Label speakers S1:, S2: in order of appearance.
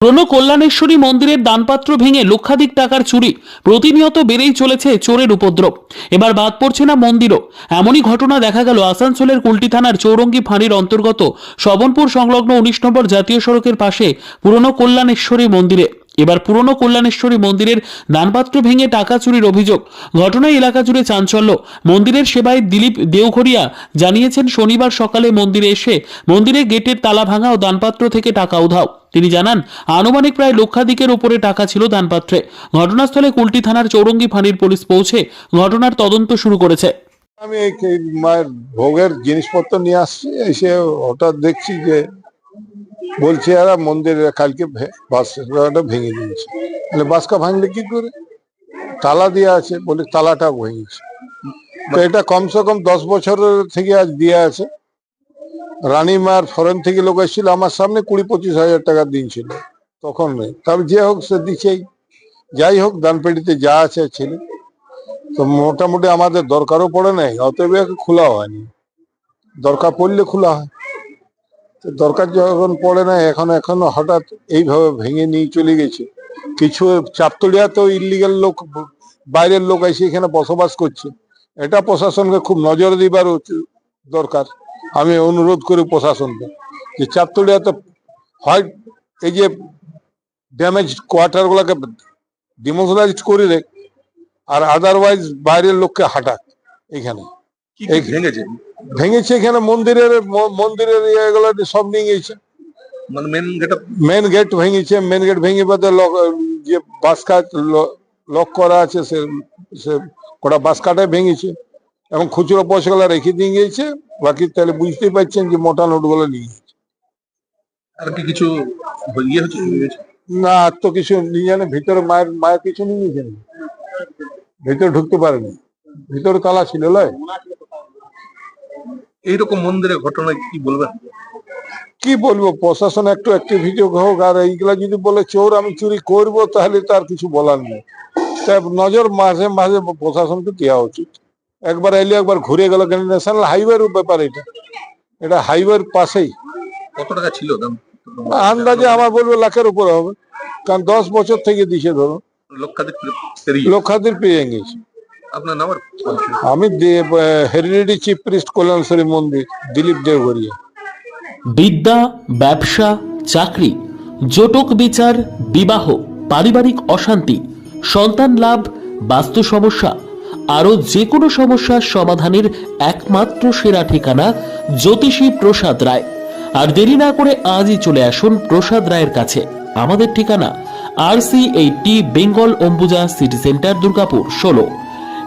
S1: পুরনো কল্যাণেশ্বরী মন্দিরের দানপাত্র ভেঙে লক্ষাধিক টাকার চুরি। প্রতিনিয়ত বেড়েই চলেছে চোরের উপদ্রব। এবার বাদ পড়ছে না মন্দিরও। এমনই ঘটনা দেখা গেল আসানসোলের কুলটি থানার চৌরঙ্গি ফাঁড়ির অন্তর্গত সবনপুর সংলগ্ন উনিশ নম্বর জাতীয় সড়কের পাশে পুরনো কল্যাণেশ্বরী মন্দিরে। এবার পুরনো কল্যাণেশ্বরী মন্দিরের দানপাত্র ভেঙে টাকা চুরির অভিযোগ। ঘটনায় এলাকা জুড়ে চাঞ্চল্য। মন্দিরের সেবায় দিলীপ দেওঘরিয়া জানিয়েছেন, শনিবার সকালে মন্দিরে এসে মন্দিরে গেটের তালা ভাঙা ও দানপাত্র থেকে টাকা উধাও। তিনি জানান, আনুমানিক প্রায় লক্ষাধিকের উপরে টাকা ছিল দানপাত্রে। ঘটনাস্থলে কুলটি থানার চৌরঙ্গি ফাঁড়ির পুলিশ পৌঁছে ঘটনার তদন্ত শুরু করেছে।
S2: আমি মায়ের ভোগের জিনিসপত্র নিয়ে আসছি, এসে হঠাৎ দেখছি যে বলছে এরা মন্দিরে কালকে বাসটা ভেঙে দিয়েছে। বলে বাসকা ভাঙলে কি করে? তালা দিয়ে আছে বলে তালাটা ভেঙেছে। তো এটা কমসে কম দশ বছরের থেকে আজ দিয়ে আছে। রানীমার ফরেন থেকে লোক এসেছিল আমার সামনে কুড়ি পঁচিশ হাজার টাকা দিন ছিল তখন নেই তবে যে হোক সে দিছেই যাই হোক দানপেটিতে যা আছে ছিল। তো মোটামুটি আমাদের দরকারও পড়ে নাই অতএব খোলা হয়নি। দরকার পড়লে খোলা হয়। দরকার যখন পড়ে না এখন এখন হঠাৎ এইভাবে ভেঙে নিয়ে চলে গেছে। কিছু চাপতলিয়া তো ইলিগাল লোক বাইরের লোক এসে এখানে বসবাস করছে। এটা প্রশাসনকে খুব নজর দিবার দরকার। আমি অনুরোধ করি প্রশাসনকে যে চাপতলিয়া তো হয় এই যে ড্যামেজ কোয়ার্টার গুলাকে ডিমোশনাইজ করে দেয় আর আদারওয়াইজ বাইরের লোককে হাঁটাক এখানে।
S3: ভেঙেছে?
S2: ভেঙেছে এখানে মন্দিরের মন্দিরের ইয়েগুলো সব নিয়ে গেছে
S3: মানে মেন গেট
S2: মেন গেট ভেঙেছে মেন গেট ভেঙে বাদে যে বাস কাট লক করা আছে সে সে কটা বাস কাটায় ভেঙেছে। এবং খুচরো পয়সাগুলো রেখে দিয়ে গিয়েছে বাকি তাহলে বুঝতেই পারছেন যে মোটা নোটগুলো নিয়ে গেছে
S3: আর কি কিছু ইয়ে হচ্ছে
S2: না তো কিছু নিয়ে জানে ভিতরে মায়ের মায়ের কিছু নিয়ে গেছেন ভিতরে ঢুকতে পারেনি। ভিতরে তালা ছিল লয়?
S3: এইরকম মন্দিরের ঘটনায় কি বলবেন?
S2: কি বলব? প্রশাসন একটু অ্যাক্টিভিটি হোক আর এইগুলা যদি বলে চোর আমি চুরি করব তাহলে তার কিছু বলার নেই। নজর মাঝে মাঝে প্রশাসনকে দেওয়া উচিত। একবার এলে একবার ঘুরে গেল কেন? ন্যাশনাল হাইওয়ের ব্যাপার এটা। এটা হাইওয়ের পাশেই।
S3: কত টাকা ছিল দাম?
S2: আন্দাজে আমার বলব লাখের উপরে হবে। কারণ দশ বছর থেকে দিছে ধরো
S3: লক্ষাধিক
S2: লক্ষাধিক পেয়ে গেছে।
S3: আপনার নাম আর পরিচয়?
S2: আমি হেরিডিটি চিফ প্রিস্ট কল্যাণশ্বরী মন্দির দিলীপ দেওঘরিয়া।
S1: বিদ্যা ব্যবসা চাকরি জটক বিচার বিবাহ পারিবারিক অশান্তি সন্তান লাভ বাস্তু সমস্যা আরও যে কোনো সমস্যার সমাধানের একমাত্র সেরা ঠিকানা জ্যোতিষী প্রসাদ রায়। আর দেরি না করে আজই চলে আসুন প্রসাদ রায়ের কাছে। আমাদের ঠিকানা R C eighty Bengal Ambuja city centre Durgapur ষোলো।